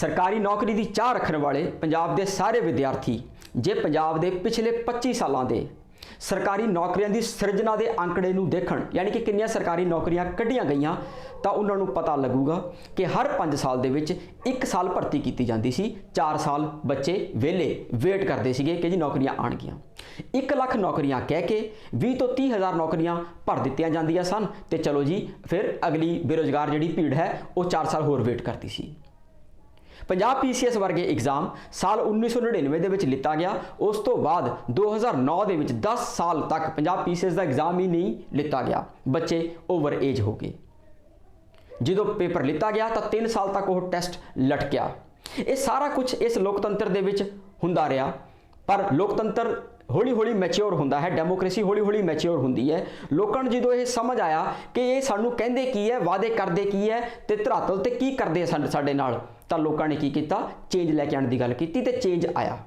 ਸਰਕਾਰੀ ਨੌਕਰੀ ਦੀ ਚਾਹ ਰੱਖਣ ਵਾਲੇ ਪੰਜਾਬ ਦੇ ਸਾਰੇ ਵਿਦਿਆਰਥੀ, ਜੇ ਪੰਜਾਬ ਦੇ ਪਿਛਲੇ 25 ਸਾਲਾਂ ਦੇ ਸਰਕਾਰੀ ਨੌਕਰੀਆਂ ਦੀ ਸਿਰਜਣਾ ਦੇ ਅੰਕੜੇ ਨੂੰ ਦੇਖਣ, ਯਾਨੀ ਕਿ ਕਿੰਨੀਆਂ ਸਰਕਾਰੀ ਨੌਕਰੀਆਂ ਕੱਢੀਆਂ ਗਈਆਂ, ਤਾਂ ਉਹਨਾਂ ਨੂੰ ਪਤਾ ਲੱਗੂਗਾ ਕਿ ਹਰ 5 ਸਾਲ ਦੇ ਵਿੱਚ 1 ਸਾਲ ਭਰਤੀ ਕੀਤੀ ਜਾਂਦੀ ਸੀ। 4 ਸਾਲ ਬੱਚੇ ਵਿਹਲੇ ਵੇਟ ਕਰਦੇ ਸੀਗੇ ਕਿ ਜੀ ਨੌਕਰੀਆਂ ਆਣਗੀਆਂ 1 ਲੱਖ ਨੌਕਰੀਆਂ ਕਹਿ ਕੇ 20 ਤੋਂ 30 ਹਜ਼ਾਰ ਨੌਕਰੀਆਂ ਭਰ ਦਿੱਤੀਆਂ ਜਾਂਦੀਆਂ ਸਨ ਤੇ ਚਲੋ ਜੀ, ਫਿਰ ਅਗਲੀ ਬੇਰੋਜ਼ਗਾਰ ਜਿਹੜੀ ਭੀੜ ਹੈ, ਉਹ 4 ਸਾਲ ਹੋਰ ਵੇਟ ਕਰਦੀ ਸੀ। ਪੰਜਾਬ ਪੀਸੀਐਸ ਵਰਗੇ ਐਗਜ਼ਾਮ ਸਾਲ 1999 ਦੇ ਵਿੱਚ ਲਿੱਤਾ ਗਿਆ। ਉਸ ਤੋਂ ਬਾਅਦ 2009 ਦੇ ਵਿੱਚ 10 ਸਾਲ ਤੱਕ ਪੰਜਾਬ ਪੀਸੀਐਸ ਦਾ ਐਗਜ਼ਾਮ ਹੀ ਨਹੀਂ ਲਿੱਤਾ ਗਿਆ। ਬੱਚੇ ਓਵਰ ਏਜ ਹੋ ਗਏ। ਜਦੋਂ ਪੇਪਰ ਲਿੱਤਾ ਗਿਆ ਤਾਂ 3 ਸਾਲ ਤੱਕ ਉਹ ਟੈਸਟ ਲਟਕਿਆ। ਇਹ ਸਾਰਾ ਕੁਝ ਇਸ ਲੋਕਤੰਤਰ ਦੇ ਵਿੱਚ ਹੁੰਦਾ ਰਿਹਾ। ਪਰ ਲੋਕਤੰਤਰ ਹੌਲੀ ਹੌਲੀ ਮੈਚਿਓਰ ਹੁੰਦਾ ਹੈ ਡੈਮੋਕ੍ਰੇਸੀ ਹੌਲੀ ਹੌਲੀ ਮੈਚਿਓਰ ਹੁੰਦੀ ਹੈ। ਲੋਕਾਂ ਨੂੰ ਜਦੋਂ ਇਹ ਸਮਝ ਆਇਆ ਕਿ ਇਹ ਸਾਨੂੰ ਕਹਿੰਦੇ ਕੀ ਹੈ, ਵਾਅਦੇ ਕਰਦੇ ਕੀ ਹੈ ਤੇ ਧਰਾਤਲ ਤੇ ਕੀ ਕਰਦੇ ਆ ਸਾਡੇ ਨਾਲ, ਤਾਂ ਲੋਕਾਂ ਨੇ ਕੀ ਕੀਤਾ? ਚੇਂਜ ਲੈ ਕੇ ਆਉਣ ਦੀ ਗੱਲ ਕੀਤੀ ਤੇ ਚੇਂਜ ਆਇਆ।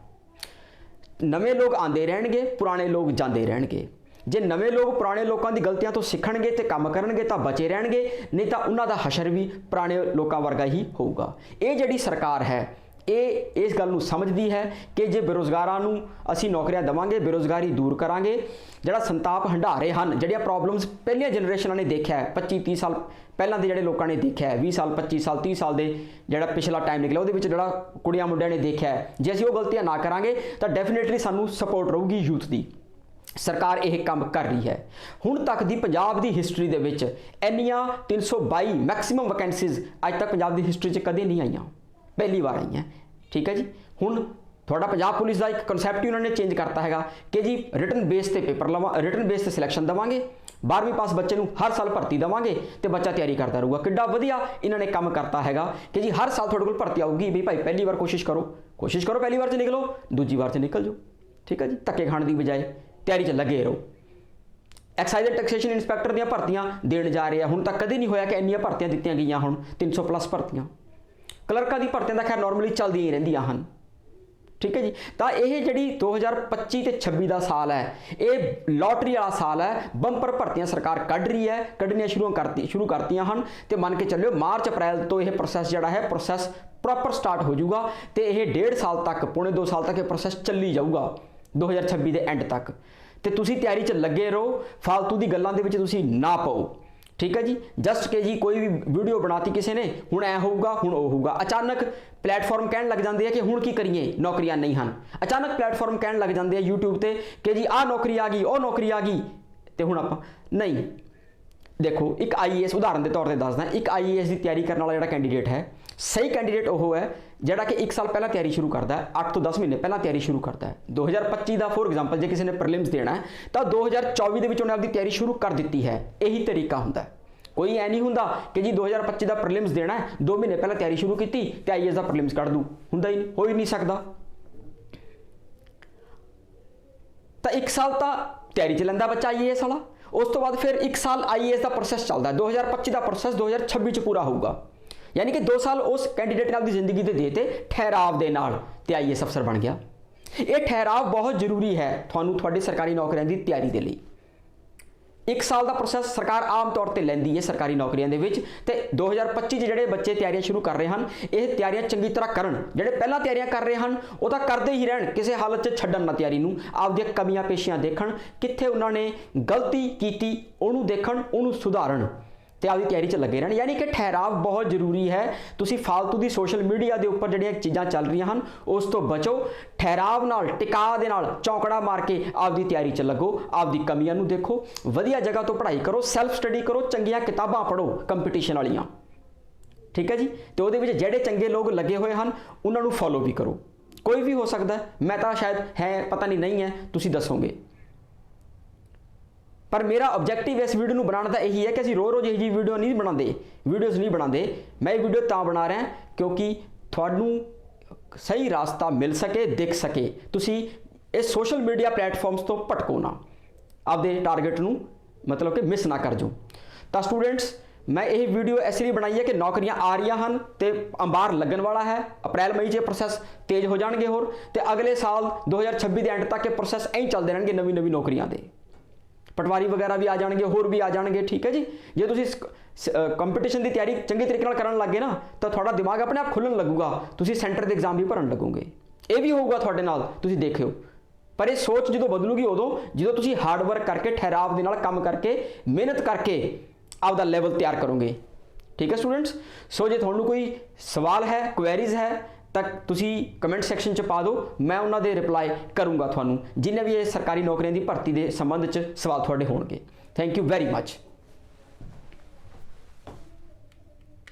ਨਵੇਂ ਲੋਕ ਆਉਂਦੇ ਰਹਿਣਗੇ, ਪੁਰਾਣੇ ਲੋਕ ਜਾਂਦੇ ਰਹਿਣਗੇ। ਜੇ ਨਵੇਂ ਲੋਕ ਪੁਰਾਣੇ ਲੋਕਾਂ ਦੀ ਗਲਤੀਆਂ ਤੋਂ ਸਿੱਖਣਗੇ ਤੇ ਕੰਮ ਕਰਨਗੇ ਤਾਂ ਬਚੇ ਰਹਿਣਗੇ, ਨਹੀਂ ਤਾਂ ਉਹਨਾਂ ਦਾ ਹਸ਼ਰ ਵੀ ਪੁਰਾਣੇ ਲੋਕਾਂ ਵਰਗਾ ਹੀ ਹੋਊਗਾ। ਇਹ ਜਿਹੜੀ ਸਰਕਾਰ ਹੈ ਇਹ ਇਸ ਗੱਲ ਨੂੰ ਸਮਝਦੀ ਹੈ ਕਿ ਜੇ ਬੇਰੋਜ਼ਗਾਰਾਂ ਨੂੰ ਅਸੀਂ ਨੌਕਰੀਆਂ ਦੇਵਾਂਗੇ, ਬੇਰੋਜ਼ਗਾਰੀ ਦੂਰ ਕਰਾਂਗੇ, ਜਿਹੜਾ ਸੰਤਾਪ ਹੰਡਾਰੇ ਹਨ, ਜਿਹੜੀਆਂ ਪ੍ਰੋਬਲਮਸ ਪਹਿਲੀਆਂ ਜਨਰੇਸ਼ਨਾਂ ਨੇ ਦੇਖਿਆ ਹੈ 25 30 ਸਾਲ ਪਹਿਲਾਂ ਦੇ ਜਿਹੜੇ ਲੋਕਾਂ ਨੇ ਦੇਖਿਆ ਹੈ 20 ਸਾਲ 25 ਸਾਲ 30 ਸਾਲ ਦੇ ਜਿਹੜਾ ਪਿਛਲਾ ਟਾਈਮ ਨਿਕਲਿਆ, ਉਹਦੇ ਵਿੱਚ ਜਿਹੜਾ ਕੁੜੀਆਂ ਮੁੰਡਿਆਂ ਨੇ ਦੇਖਿਆ ਹੈ, ਜੇ ਅਸੀਂ ਉਹ ਗਲਤੀਆਂ ਨਾ ਕਰਾਂਗੇ, ਤਾਂ ਡੈਫੀਨਿਟਲੀ ਸਾਨੂੰ ਸਪੋਰਟ ਰਹੂਗੀ ਯੂਥ ਦੀ। ਸਰਕਾਰ ਇਹ ਕੰਮ ਕਰ ਰਹੀ ਹੈ। ਹੁਣ ਤੱਕ ਦੀ ਪੰਜਾਬ ਦੀ ਹਿਸਟਰੀ ਦੇ ਵਿੱਚ ਇੰਨੀਆਂ 322 ਮੈਕਸਿਮਮ ਵੈਕੈਂਸੀਜ਼ ਅੱਜ ਤੱਕ ਪੰਜਾਬ ਦੀ ਹਿਸਟਰੀ 'ਚ ਕਦੇ ਨਹੀਂ ਆਈਆਂ। ਪਹਿਲੀ ਵਾਰ ਆਈਆਂ ਠੀਕ ਹੈ ਜੀ? ਹੁਣ ਤੁਹਾਡਾ ਪੰਜਾਬ ਪੁਲਿਸ ਦਾ ਇੱਕ ਕਨਸੈਪਟ ਹੀ ਉਹਨਾਂ ਨੇ ਚੇਂਜ ਕਰਤਾ ਹੈਗਾ ਕਿ ਜੀ ਰਿਟਨ ਬੇਸ ਤੇ ਪੇਪਰ ਲਵਾ ਰਿਟਨ ਬੇਸ ਤੇ ਸਿਲੈਕਸ਼ਨ ਦਵਾਂਗੇ 12ਵੀਂ ਪਾਸ ਬੱਚੇ ਨੂੰ ਹਰ ਸਾਲ ਭਰਤੀ ਦਵਾਂਗੇ ਤੇ ਬੱਚਾ ਤਿਆਰੀ ਕਰਦਾ ਰਹੂਗਾ। ਕਿੱਡਾ ਵਧੀਆ ਇਹਨਾਂ ਨੇ ਕੰਮ ਕਰਤਾ ਹੈਗਾ ਕਿ ਜੀ ਹਰ ਸਾਲ ਤੁਹਾਡੇ ਕੋਲ ਭਰਤੀ ਆਊਗੀ ਵੀ ਭਾਈ ਪਹਿਲੀ ਵਾਰ ਕੋਸ਼ਿਸ਼ ਕਰੋ। ਕੋਸ਼ਿਸ਼ ਕਰੋ ਪਹਿਲੀ ਵਾਰ 'ਚ ਨਿਕਲੋ, ਦੂਜੀ ਵਾਰ 'ਚ ਨਿਕਲ ਜਾਓ। ਠੀਕ ਹੈ ਜੀ? ਧੱਕੇ ਖਾਣ ਦੀ ਬਜਾਏ ਤਿਆਰੀ 'ਚ ਲੱਗੇ ਰਹੋ। ਐਕਸਾਈਜ਼ ਐਂਡ ਟੈਕਸੇਸ਼ਨ ਇਨਸਪੈਕਟਰ ਦੀਆਂ ਭਰਤੀਆਂ ਦੇਣ ਜਾ ਰਹੇ ਆ। ਹੁਣ ਤੱਕ ਕਦੇ ਨਹੀਂ ਹੋਇਆ ਕਿ ਇੰਨੀਆਂ ਭਰਤੀਆਂ ਦਿੱਤੀਆਂ ਗਈਆਂ ਹੁਣ। 300 ਪਲੱਸ ਭਰਤੀਆਂ। ਕਲਰਕਾਂ ਦੀ ਭਰਤੀਆਂ ਦਾ ਖੈਰ ਨਾਰਮਲੀ ਚੱਲਦੀਆਂ ਹੀ ਰਹਿੰਦੀਆਂ ਹਨ। ਠੀਕ ਹੈ ਜੀ? ਤਾਂ ਇਹ ਜਿਹੜੀ 2025 ਤੇ 26 ਦਾ ਸਾਲ ਹੈ, ਇਹ ਲੋਟਰੀ ਵਾਲਾ ਸਾਲ ਹੈ, ਬੰਪਰ ਭਰਤੀਆਂ ਸਰਕਾਰ ਕੱਢ ਰਹੀ ਹੈ, ਕੱਢਣੀਆਂ ਸ਼ੁਰੂ ਕਰਤੀ, ਸ਼ੁਰੂ ਕਰਤੀਆਂ ਹਨ ਤੇ ਮੰਨ ਕੇ ਚੱਲਿਓ ਮਾਰਚ, ਅਪ੍ਰੈਲ ਤੋਂ ਇਹ ਪ੍ਰੋਸੈਸ ਜਿਹੜਾ ਹੈ ਪ੍ਰੋਸੈਸ ਪ੍ਰੋਪਰ ਸਟਾਰਟ ਹੋ ਜਾਊਗਾ ਤੇ ਇਹ ਡੇਢ ਸਾਲ ਤੱਕ, ਪੌਣੇ 2 ਸਾਲ ਤੱਕ ਇਹ ਪ੍ਰੋਸੈਸ ਚੱਲੀ ਜਾਊਗਾ 2026 ਦੇ ਐਂਡ ਤੱਕ। ਤੇ ਤੁਸੀਂ ਤਿਆਰੀ 'ਚ ਲੱਗੇ ਰਹੋ ਫालतू ਦੀ ਗੱਲਾਂ ਦੇ ਵਿੱਚ ਤੁਸੀਂ ਨਾ ਪਾਓ। ਠੀਕ ਹੈ ਜੀ? ਜਸਟ ਕਿ ਜੀ ਕੋਈ ਵੀ ਵੀਡੀਓ ਬਣਾਤੀ ਕਿਸੇ ਨੇ, ਹੁਣ ਐ ਹੋਊਗਾ, ਹੁਣ ਉਹ ਹੋਊਗਾ। ਅਚਾਨਕ ਪਲੇਟਫਾਰਮ ਕਹਿਣ ਲੱਗ ਜਾਂਦੇ ਆ ਕਿ ਹੁਣ ਕੀ ਕਰੀਏ? ਨੌਕਰੀਆਂ ਨਹੀਂ ਹਨ। ਅਚਾਨਕ ਪਲੇਟਫਾਰਮ ਕਹਿਣ ਲੱਗ ਜਾਂਦੇ ਆ YouTube ਤੇ ਕਿ ਜੀ ਆਹ ਨੌਕਰੀ ਆ ਗਈ, ਉਹ ਨੌਕਰੀ ਆ ਗਈ। ਤੇ ਹੁਣ ਆਪਾਂ, ਨਹੀਂ। ਦੇਖੋ, ਇੱਕ ਆਈਏਐਸ ਉਦਾਹਰਨ ਦੇ ਤੌਰ ਤੇ ਦੱਸਦਾ। ਇੱਕ ਆਈਏਐਸ ਦੀ ਤਿਆਰੀ ਕਰਨ ਵਾਲਾ ਜਿਹੜਾ ਕੈਂਡੀਡੇਟ ਹੈ, ਸਹੀ ਕੈਂਡੀਡੇਟ ਉਹ ਹੈ ਜਿਹੜਾ ਕਿ 1 ਸਾਲ ਪਹਿਲਾਂ ਤਿਆਰੀ ਸ਼ੁਰੂ ਕਰਦਾ ਹੈ 8 ਤੋਂ 10 ਮਹੀਨੇ ਪਹਿਲਾਂ ਤਿਆਰੀ ਸ਼ੁਰੂ ਕਰਦਾ ਹੈ। 2025 ਦਾ ਫੋਰ ਐਗਜ਼ਾਮਪਲ ਜੇ ਕਿਸੇ ਨੇ ਪ੍ਰੀਲਿਮਸ ਦੇਣਾ ਹੈ, ਤਾਂ 2024 ਦੇ ਵਿੱਚ ਉਹਨੇ ਆਪਣੀ ਤਿਆਰੀ ਸ਼ੁਰੂ ਕਰ ਦਿੱਤੀ ਹੈ। ਇਹੀ ਤਰੀਕਾ ਹੁੰਦਾ ਕੋਈ ਐ ਨਹੀਂ ਹੁੰਦਾ ਕਿ ਜੀ 2025 ਦਾ ਪ੍ਰੀਲਿਮਸ ਦੇਣਾ ਹੈ 2 ਮਹੀਨੇ ਪਹਿਲਾਂ ਤਿਆਰੀ ਸ਼ੁਰੂ ਕੀਤੀ, ਤੇ ਆਈਏਐਸ ਦਾ ਪ੍ਰੀਲਿਮਸ ਕੱਢ ਦੂ ਹੁੰਦਾ ਹੀ ਨਹੀਂ, ਹੋ ਹੀ ਨਹੀਂ ਸਕਦਾ। ਤਾਂ 1 ਸਾਲ ਤਾਂ ਤਿਆਰੀ ਚ ਲੈਂਦਾ ਬੱਚਾ ਆਈਏਐਸ ਵਾਲਾ। ਉਸ ਤੋਂ ਬਾਅਦ ਫਿਰ 1 ਸਾਲ ਆਈਏਐਸ ਦਾ ਪ੍ਰੋਸੈਸ ਚੱਲਦਾ ਹੈ। 2025 ਦਾ ਪ੍ਰੋਸੈਸ 2026 ਚ ਪੂਰਾ ਹੋਊਗਾ। ਯਾਨੀ ਕਿ 2 ਸਾਲ ਉਸ ਕੈਂਡੀਡੇਟ ਨਾਲ ਦੀ ਜ਼ਿੰਦਗੀ ਦੇ ਦੇਤੇ ਠਹਿਰਾਵ ਦੇ ਨਾਲ ਤੇ ਆਈਏਐਸ ਅਫਸਰ ਬਣ ਗਿਆ। ਇਹ ਠਹਿਰਾਵ ਬਹੁਤ ਜ਼ਰੂਰੀ ਹੈ ਤੁਹਾਨੂੰ ਤੁਹਾਡੇ ਸਰਕਾਰੀ ਨੌਕਰੀਆਂ ਦੀ ਤਿਆਰੀ ਦੇ ਲਈ। 1 ਸਾਲ ਦਾ ਪ੍ਰੋਸੈਸ ਸਰਕਾਰ ਆਮ ਤੌਰ ਤੇ ਲੈਂਦੀ ਹੈ ਸਰਕਾਰੀ ਨੌਕਰੀਆਂ ਦੇ ਵਿੱਚ ਤੇ 2025 ਚ ਜਿਹੜੇ ਬੱਚੇ ਤਿਆਰੀਆਂ ਸ਼ੁਰੂ ਕਰ ਰਹੇ ਹਨ, ਇਹ ਤਿਆਰੀਆਂ ਚੰਗੀ ਤਰ੍ਹਾਂ ਕਰਨ। ਜਿਹੜੇ ਪਹਿਲਾਂ ਤਿਆਰੀਆਂ ਕਰ ਰਹੇ ਹਨ, ਉਹ ਤਾਂ ਕਰਦੇ ਹੀ ਰਹਿਣ, ਕਿਸੇ ਹਾਲਤ 'ਚ ਛੱਡਣ ਨਾ ਤਿਆਰੀ ਨੂੰ, ਆਪਦੀਆਂ ਕਮੀਆਂ ਪੇਸ਼ੀਆਂ ਦੇਖਣ, ਕਿੱਥੇ ਉਹਨਾਂ ਨੇ ਗਲਤੀ ਕੀਤੀ, ਉਹਨੂੰ ਦੇਖਣ, ਉਹਨੂੰ ਸੁਧਾਰਨ। ਤੇ ਆਪਦੀ ਤਿਆਰੀ 'ਚ ਲੱਗੇ ਰਹਿਣ। ਯਾਨੀ ਕਿ ਠਹਿਰਾਵ ਬਹੁਤ ਜ਼ਰੂਰੀ ਹੈ। ਤੁਸੀਂ ਫालतू ਦੀ ਸੋਸ਼ਲ ਮੀਡੀਆ ਦੇ ਉੱਪਰ ਜਿਹੜੀਆਂ ਚੀਜ਼ਾਂ ਚੱਲ ਰਹੀਆਂ ਹਨ, ਉਸ ਤੋਂ ਬਚੋ। ਠਹਿਰਾਵ ਨਾਲ, ਟਿਕਾ ਦੇ ਨਾਲ ਚੌਂਕੜਾ ਮਾਰ ਕੇ ਆਪਦੀ ਤਿਆਰੀ 'ਚ ਲੱਗੋ। ਆਪਦੀ ਕਮੀਆਂ ਨੂੰ ਦੇਖੋ। ਵਧੀਆ ਜਗ੍ਹਾ ਤੋਂ ਪੜ੍ਹਾਈ ਕਰੋ ਸੈਲਫ ਸਟੱਡੀ ਕਰੋ, ਚੰਗੀਆਂ ਕਿਤਾਬਾਂ ਪੜ੍ਹੋ ਕੰਪੀਟੀਸ਼ਨ ਵਾਲੀਆਂ। ਠੀਕ ਹੈ ਜੀ? ਤੇ ਉਹਦੇ ਵਿੱਚ ਜਿਹੜੇ ਚੰਗੇ ਲੋਕ ਲੱਗੇ ਹੋਏ ਹਨ, ਉਹਨਾਂ ਨੂੰ ਫੋਲੋ ਵੀ ਕਰੋ। ਕੋਈ ਵੀ ਹੋ ਸਕਦਾ ਮੈਂ ਤਾਂ ਸ਼ਾਇਦ ਹੈ, ਪਤਾ ਨਹੀਂ ਨਹੀਂ ਹੈ। ਤੁਸੀਂ ਦੱਸੋਗੇ। ਪਰ ਮੇਰਾ ਆਬਜੈਕਟਿਵ ਇਸ ਵੀਡੀਓ ਨੂੰ ਬਣਾਉਣ ਦਾ ਇਹੀ ਹੈ ਕਿ ਅਸੀਂ ਰੋਜ਼ ਰੋਜ਼ ਇਹ ਜੀ ਵੀਡੀਓ ਨਹੀਂ ਬਣਾਉਂਦੇ ਵੀਡੀਓਜ਼ ਨਹੀਂ ਬਣਾਉਂਦੇ। ਮੈਂ ਇਹ ਵੀਡੀਓ ਤਾਂ ਬਣਾ ਰਿਹਾ ਕਿਉਂਕਿ ਤੁਹਾਨੂੰ ਸਹੀ ਰਾਸਤਾ ਮਿਲ ਸਕੇ, ਦਿਖ ਸਕੇ। ਤੁਸੀਂ ਇਸ ਸੋਸ਼ਲ ਮੀਡੀਆ ਪਲੇਟਫਾਰਮਸ ਤੋਂ ਭਟਕੋ ਨਾ। ਆਪਦੇ ਟਾਰਗੇਟ ਨੂੰ ਮਤਲਬ ਕਿ ਮਿਸ ਨਾ ਕਰ ਜਾਓ। ਤਾਂ ਸਟੂਡੈਂਟਸ ਮੈਂ ਇਹ ਵੀਡੀਓ ਇਸ ਲਈ ਬਣਾਈ ਹੈ ਕਿ ਨੌਕਰੀਆਂ ਆ ਰਹੀਆਂ ਹਨ ਤੇ ਅੰਬਾਰ ਲੱਗਣ ਵਾਲਾ ਹੈ। ਅਪ੍ਰੈਲ, ਮਈ 'ਚ ਪ੍ਰੋਸੈਸ ਤੇਜ਼ ਹੋ ਜਾਣਗੇ ਹੋਰ। ਤੇ ਅਗਲੇ ਸਾਲ 2026 ਦੇ ਐਂਡ ਤੱਕ ਇਹ ਪ੍ਰੋਸੈਸ ਐਂ ਚੱਲਦੇ ਰਹਿਣਗੇ ਨਵੀਂ ਨਵੀਂ ਨੌਕਰੀਆਂ ਦੇ। ਪਟਵਾਰੀ ਵਗੈਰਾ ਵੀ ਆ ਜਾਣਗੇ, ਹੋਰ ਵੀ ਆ ਜਾਣਗੇ, ਠੀਕ ਹੈ ਜੀ? ਜੇ ਤੁਸੀਂ ਕੰਪੀਟੀਸ਼ਨ ਦੀ ਤਿਆਰੀ ਚੰਗੇ ਤਰੀਕੇ ਨਾਲ ਕਰਨ ਲੱਗੇ ਨਾ, ਤਾਂ ਤੁਹਾਡਾ ਦਿਮਾਗ ਆਪਣੇ ਆਪ ਖੁੱਲਣ ਲੱਗੂਗਾ। ਤੁਸੀਂ ਸੈਂਟਰ ਦੇ ਐਗਜ਼ਾਮ ਵੀ ਭਰਨ ਲੱਗੋਗੇ। ਇਹ ਵੀ ਹੋਊਗਾ ਤੁਹਾਡੇ ਨਾਲ, ਤੁਸੀਂ ਦੇਖਿਓ। ਪਰ ਇਹ ਸੋਚ ਜਦੋਂ ਬਦਲੂਗੀ ਉਦੋਂ, ਜਦੋਂ ਤੁਸੀਂ ਹਾਰਡ ਵਰਕ ਕਰਕੇ, ਠਹਿਰਾਵ ਦੇ ਨਾਲ ਕੰਮ ਕਰਕੇ, ਮਿਹਨਤ ਕਰਕੇ ਆਪਦਾ ਲੈਵਲ ਤਿਆਰ ਕਰੋਗੇ। ਠੀਕ ਹੈ ਸਟੂਡੈਂਟਸ ਸੋ ਜੇ ਤੁਹਾਨੂੰ ਕੋਈ ਸਵਾਲ ਹੈ ਕੁਐਰੀਜ਼ ਹੈ ਤਾਂ ਤੁਸੀਂ ਕਮੈਂਟ ਸੈਕਸ਼ਨ 'ਚ ਪਾ ਦਿਓ, ਮੈਂ ਉਹਨਾਂ ਦੇ ਰਿਪਲਾਈ ਕਰੂੰਗਾ ਤੁਹਾਨੂੰ, ਜਿੰਨੇ ਵੀ ਇਹ ਸਰਕਾਰੀ ਨੌਕਰੀਆਂ ਦੀ ਭਰਤੀ ਦੇ ਸੰਬੰਧ 'ਚ ਸਵਾਲ ਤੁਹਾਡੇ ਹੋਣਗੇ। Thank you very much